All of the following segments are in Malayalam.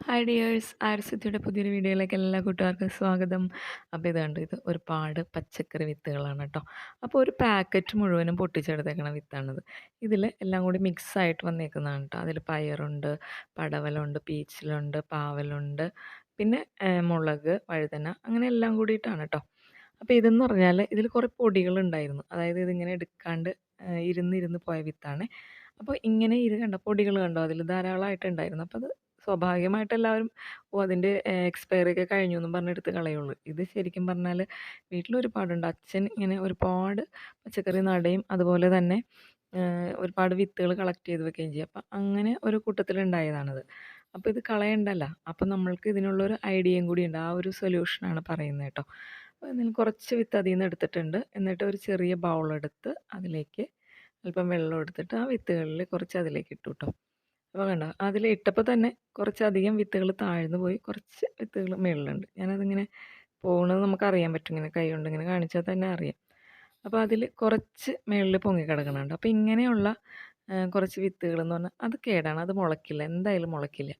ഹായ് ഡിയേഴ്സ് ആരസ്യത്തിയുടെ പുതിയൊരു വീഡിയോയിലേക്ക് എല്ലാ കൂട്ടുകാർക്കും സ്വാഗതം. അപ്പോൾ ഇതാണ്ട് ഇത് ഒരുപാട് പച്ചക്കറി വിത്തുകളാണ് കേട്ടോ. അപ്പോൾ ഒരു പാക്കറ്റ് മുഴുവനും പൊട്ടിച്ചെടുത്തേക്കണ വിത്താണിത്. ഇതിൽ എല്ലാം കൂടി മിക്സ് ആയിട്ട് വന്നേക്കുന്നതാണ് കേട്ടോ. അതിൽ പയറുണ്ട് പടവലുണ്ട് പീച്ചിലുണ്ട് പാവലുണ്ട് പിന്നെ മുളക് വഴുതന അങ്ങനെ എല്ലാം കൂടിയിട്ടാണ് കേട്ടോ. അപ്പോൾ ഇതെന്ന് പറഞ്ഞാൽ ഇതിൽ കുറേ പൊടികളുണ്ടായിരുന്നു. അതായത് ഇതിങ്ങനെ എടുക്കാണ്ട് ഇരുന്നിരുന്ന് പോയ വിത്താണ്. അപ്പോൾ ഇങ്ങനെ ഇത് കണ്ടോ? പൊടികൾ കണ്ടോ? അതിൽ ധാരാളമായിട്ടുണ്ടായിരുന്നു. അപ്പോൾ അത് സ്വാഭാവികമായിട്ട് എല്ലാവരും ഓ അതിന്റെ എക്സ്പയറി ഒക്കെ കഴിഞ്ഞു എന്നും പറഞ്ഞ് എടുത്ത് കളയുള്ളൂ. ഇത് ശരിക്കും പറഞ്ഞാൽ വീട്ടിൽ ഒരുപാടുണ്ട് അച്ഛൻ ഇങ്ങനെ ഒരുപാട് പച്ചക്കറി നടയും അതുപോലെ തന്നെ ഒരുപാട് വിത്തുകൾ കളക്ട് ചെയ്ത് വെക്കുകയും ചെയ്യും. അപ്പം അങ്ങനെ ഒരു കൂട്ടത്തിലുണ്ടായതാണത്. അപ്പോൾ ഇത് കളയണ്ടല്ല. അപ്പം നമ്മൾക്ക് ഇതിനുള്ളൊരു ഐഡിയയും കൂടി ഉണ്ട് ആ ഒരു സൊല്യൂഷനാണ് പറയുന്നത് കേട്ടോ. ഇതിൽ കുറച്ച് വിത്ത് അതിൽ നിന്ന് എടുത്തിട്ടുണ്ട്. എന്നിട്ട് ഒരു ചെറിയ ബൗളെടുത്ത് അതിലേക്ക് അല്പം വെള്ളം എടുത്തിട്ട് ആ വിത്തുകളിൽ കുറച്ച് അതിലേക്ക് ഇട്ടു കേട്ടോ അപ്പോൾ വേണ്ട. അതിൽ ഇട്ടപ്പോൾ തന്നെ കുറച്ചധികം വിത്തുകൾ താഴ്ന്നു പോയി. കുറച്ച് വിത്തുകൾ മുകളിലുണ്ട് ഞാനതിങ്ങനെ പോകുന്നത് നമുക്കറിയാൻ പറ്റും. ഇങ്ങനെ കൈ കൊണ്ട് ഇങ്ങനെ കാണിച്ചാൽ തന്നെ അറിയാം. അപ്പോൾ അതിൽ കുറച്ച് മുകളിൽ പൊങ്ങി കിടക്കുന്നുണ്ട് അപ്പോൾ ഇങ്ങനെയുള്ള കുറച്ച് വിത്തുകൾ എന്ന് പറഞ്ഞാൽ അത് കേടാണ്. അത് മുളയ്ക്കില്ല. എന്തായാലും മുളയ്ക്കില്ല.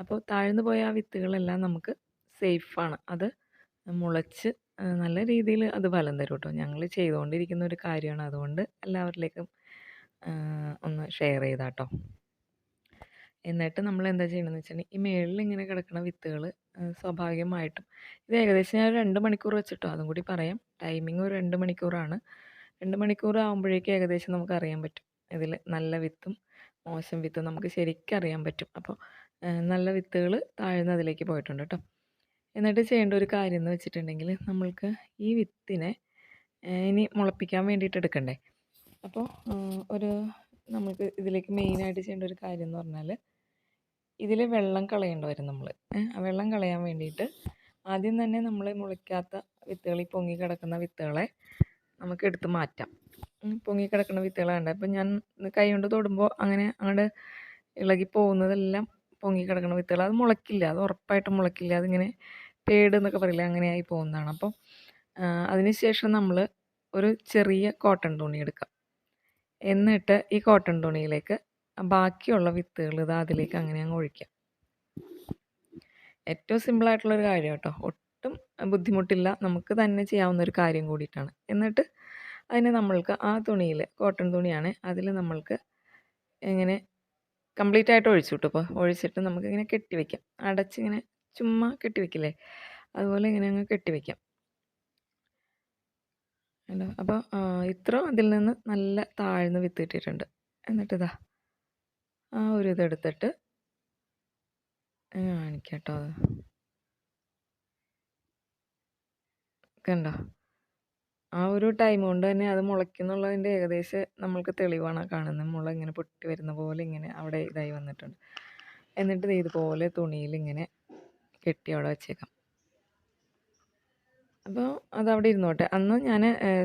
അപ്പോൾ താഴ്ന്നു പോയ ആ വിത്തുകളെല്ലാം നമുക്ക് സേഫാണ് അത് മുളച്ച് നല്ല രീതിയിൽ അത് ഫലം തരും കേട്ടോ. ഞങ്ങൾ ചെയ്തുകൊണ്ടിരിക്കുന്ന ഒരു കാര്യമാണ്. അതുകൊണ്ട് എല്ലാവരിലേക്കും ഒന്ന് ഷെയർ ചെയ്താട്ടോ. എന്നിട്ട് നമ്മൾ എന്താ ചെയ്യണമെന്ന് വെച്ചിട്ടുണ്ടെങ്കിൽ ഈ മേളിൽ ഇങ്ങനെ കിടക്കുന്ന വിത്തുകൾ സ്വാഭാവികമായിട്ടും ഇത് ഏകദേശം ഞാൻ രണ്ട് മണിക്കൂർ വെച്ചിട്ടോ അതും കൂടി പറയാം. ടൈമിങ് ഒരു രണ്ട് മണിക്കൂറാണ്. രണ്ട് മണിക്കൂർ ആകുമ്പോഴേക്കും ഏകദേശം നമുക്ക് അറിയാൻ പറ്റും. ഇതിൽ നല്ല വിത്തും മോശം വിത്തും നമുക്ക് ശരിക്കും അറിയാൻ പറ്റും. അപ്പോൾ നല്ല വിത്തുകൾ താഴ്ന്ന് അതിലേക്ക് പോയിട്ടുണ്ട് കേട്ടോ എന്നിട്ട് ചെയ്യേണ്ട ഒരു കാര്യം എന്ന് വെച്ചിട്ടുണ്ടെങ്കിൽ നമ്മൾക്ക് ഈ വിത്തിനെ ഇനി മുളപ്പിക്കാൻ വേണ്ടിയിട്ട് എടുക്കണ്ടേ? അപ്പോൾ ഒരു നമുക്ക് ഇതിലേക്ക് മെയിനായിട്ട് ചെയ്യേണ്ട ഒരു കാര്യം എന്ന് പറഞ്ഞാൽ ഇതിൽ വെള്ളം കളയേണ്ടി വരും നമ്മൾ ആ വെള്ളം കളയാൻ വേണ്ടിയിട്ട് ആദ്യം തന്നെ നമ്മൾ മുളയ്ക്കാത്ത വിത്തുകൾ ഈ പൊങ്ങി കിടക്കുന്ന വിത്തുകളെ നമുക്ക് എടുത്ത് മാറ്റാം. പൊങ്ങി കിടക്കുന്ന വിത്തുകൾ കണ്ട. ഇപ്പം ഞാൻ കൈ കൊണ്ട് തൊടുമ്പോൾ അങ്ങനെ അങ്ങോട്ട് ഇളകി പോകുന്നതെല്ലാം പൊങ്ങി കിടക്കുന്ന വിത്തുകൾ അത് മുളയ്ക്കില്ല അത് ഉറപ്പായിട്ടും മുളയ്ക്കില്ല. അതിങ്ങനെ പേട് എന്നൊക്കെ പറയില്ല അങ്ങനെയായി പോകുന്നതാണ്. അപ്പം അതിനുശേഷം നമ്മൾ ഒരു ചെറിയ കോട്ടൺ തുണി എടുക്കാം. എന്നിട്ട് ഈ കോട്ടൺ തുണിയിലേക്ക് ബാക്കിയുള്ള വിത്തുകൾ ഇത് അതിലേക്ക് അങ്ങനെ അങ്ങ് ഒഴിക്കാം ഏറ്റവും സിമ്പിളായിട്ടുള്ളൊരു കാര്യം കേട്ടോ. ഒട്ടും ബുദ്ധിമുട്ടില്ല. നമുക്ക് തന്നെ ചെയ്യാവുന്ന ഒരു കാര്യം കൂടിയിട്ടാണ്. എന്നിട്ട് അതിനെ നമ്മൾക്ക് ആ തുണിയിൽ കോട്ടൺ തുണിയാണ് അതിൽ നമ്മൾക്ക് ഇങ്ങനെ കംപ്ലീറ്റ് ആയിട്ട് ഒഴിച്ചു കിട്ടും ഇപ്പോൾ ഒഴിച്ചിട്ട് നമുക്കിങ്ങനെ കെട്ടി വയ്ക്കാം അടച്ചിങ്ങനെ ചുമ്മാ കെട്ടി വയ്ക്കില്ലേ അതുപോലെ ഇങ്ങനെ അങ്ങ് കെട്ടി വയ്ക്കാം അപ്പോൾ ഇത്ര അതിൽ നിന്ന് നല്ല താഴ്ന്ന് വിത്ത് കിട്ടിയിട്ടുണ്ട് എന്നിട്ട് ഇതാ ആ ഒരു ഇതെടുത്തിട്ട് കാണിക്കാം കേട്ടോ അത്. കണ്ടോ? ആ ഒരു ടൈം കൊണ്ട് തന്നെ അത് മുളയ്ക്കുന്നുള്ളതിന്റെ ഏകദേശം നമ്മൾക്ക് തെളിവാണ് കാണുന്നത്. മുള ഇങ്ങനെ പൊട്ടി വരുന്ന പോലെ ഇങ്ങനെ അവിടെ ഇതായി വന്നിട്ടുണ്ട്. എന്നിട്ട് ഇതുപോലെ തുണിയിൽ ഇങ്ങനെ കെട്ടി അവിടെ വെച്ചേക്കാം. അപ്പോൾ അതവിടെ ഇരുന്നോട്ടെ. അന്ന് ഞാൻ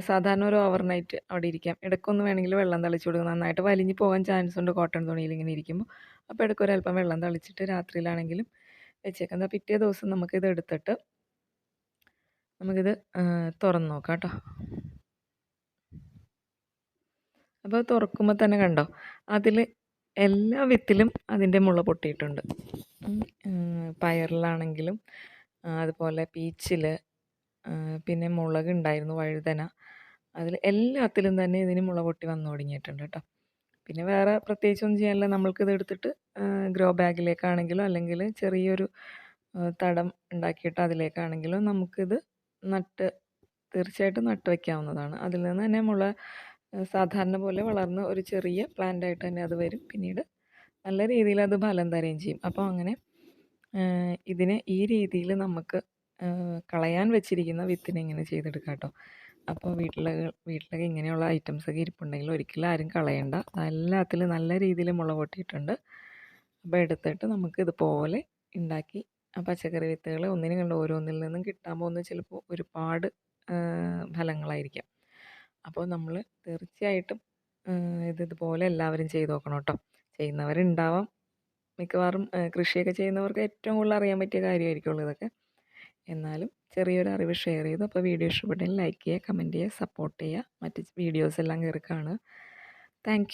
സാധാരണ ഒരു ഓവർ നൈറ്റ് അവിടെ ഇരിക്കാം. ഇടയ്ക്കൊന്ന് വേണമെങ്കിൽ വെള്ളം തളിച്ചു കൊടുക്കും. നന്നായിട്ട് വലിഞ്ഞ് പോകാൻ ചാൻസ് ഉണ്ട്. കോട്ടൺ തുണിയിൽ ഇങ്ങനെ ഇരിക്കുമ്പോൾ അപ്പോൾ ഇടയ്ക്ക് ഒരല്പം വെള്ളം തളിച്ചിട്ട് രാത്രിയിലാണെങ്കിലും വെച്ചേക്കാം. എന്നാൽ പിറ്റേ ദിവസം നമുക്കിത് എടുത്തിട്ട് നമുക്കിത് തുറന്ന് നോക്കാം കേട്ടോ. അപ്പോൾ തുറക്കുമ്പോൾ തന്നെ കണ്ടോ? അതിൽ എല്ലാ വിത്തിലും അതിന്റെ മുള പൊട്ടിയിട്ടുണ്ട്. പയറിലാണെങ്കിലും അതുപോലെ പീച്ചിൽ പിന്നെ മുളക് മുളകുണ്ടായിരുന്നു വഴുതന. അതിൽ എല്ലാത്തിലും തന്നെ ഇതിന് മുള പൊട്ടി വന്നു തുടങ്ങിയിട്ടുണ്ട് കേട്ടോ. പിന്നെ വേറെ പ്രത്യേകിച്ചൊന്നും ചെയ്യാനില്ല. നമ്മൾക്കിത് എടുത്തിട്ട് ഗ്രോ ബാഗിലേക്കാണെങ്കിലും അല്ലെങ്കിൽ ചെറിയൊരു തടം ഉണ്ടാക്കിയിട്ട് അതിലേക്കാണെങ്കിലും നമുക്കിത് നട്ട് തീർച്ചയായിട്ടും നട്ട് വയ്ക്കാവുന്നതാണ് അതിൽ നിന്ന് തന്നെ മുള സാധാരണ പോലെ വളർന്ന് ഒരു ചെറിയ പ്ലാന്റായിട്ട് തന്നെ അത് വരും. പിന്നീട് നല്ല രീതിയിൽ അത് ഫലം തരുകയും ചെയ്യും. അപ്പോൾ അങ്ങനെ ഇതിനെ ഈ രീതിയിൽ നമുക്ക് കളയാൻ വെച്ചിരിക്കുന്ന വിത്തിനെ ഇങ്ങനെ ചെയ്തെടുക്കാം കേട്ടോ അപ്പോൾ വീട്ടിൽ വീട്ടിലൊക്കെ ഇങ്ങനെയുള്ള ഐറ്റംസൊക്കെ ഇരിപ്പുണ്ടെങ്കിൽ ഒരിക്കലും ആരും കളയണ്ട. എല്ലാത്തിലും നല്ല രീതിയിൽ മുള പൊട്ടിയിട്ടുണ്ട്. അപ്പോൾ എടുത്തിട്ട് നമുക്ക് ഇതുപോലെ ഉണ്ടാക്കി ആ പച്ചക്കറി വിത്തുകൾ ഒന്നിനും കണ്ട് ഓരോന്നിൽ നിന്നും കിട്ടാൻ പോകുന്ന ചിലപ്പോൾ ഒരുപാട് ഫലങ്ങളായിരിക്കാം. അപ്പോൾ നമ്മൾ തീർച്ചയായിട്ടും ഇത് ഇതുപോലെ എല്ലാവരും ചെയ്ത് നോക്കണം കേട്ടോ. ചെയ്യുന്നവരുണ്ടാവാം. മിക്കവാറും കൃഷിയൊക്കെ ചെയ്യുന്നവർക്ക് ഏറ്റവും കൂടുതൽ അറിയാൻ പറ്റിയ കാര്യമായിരിക്കുള്ളൂ ഇതൊക്കെ. എന്നാലും ചെറിയൊരു അറിവ് ഷെയർ ചെയ്തു അപ്പോൾ വീഡിയോ ഇഷ്ടപ്പെട്ടെങ്കിൽ ലൈക്ക് ചെയ്യുക കമന്റ് ചെയ്യുക സപ്പോർട്ട് ചെയ്യുക. മറ്റ് വീഡിയോസ് എല്ലാം കയറി കാണുക. താങ്ക്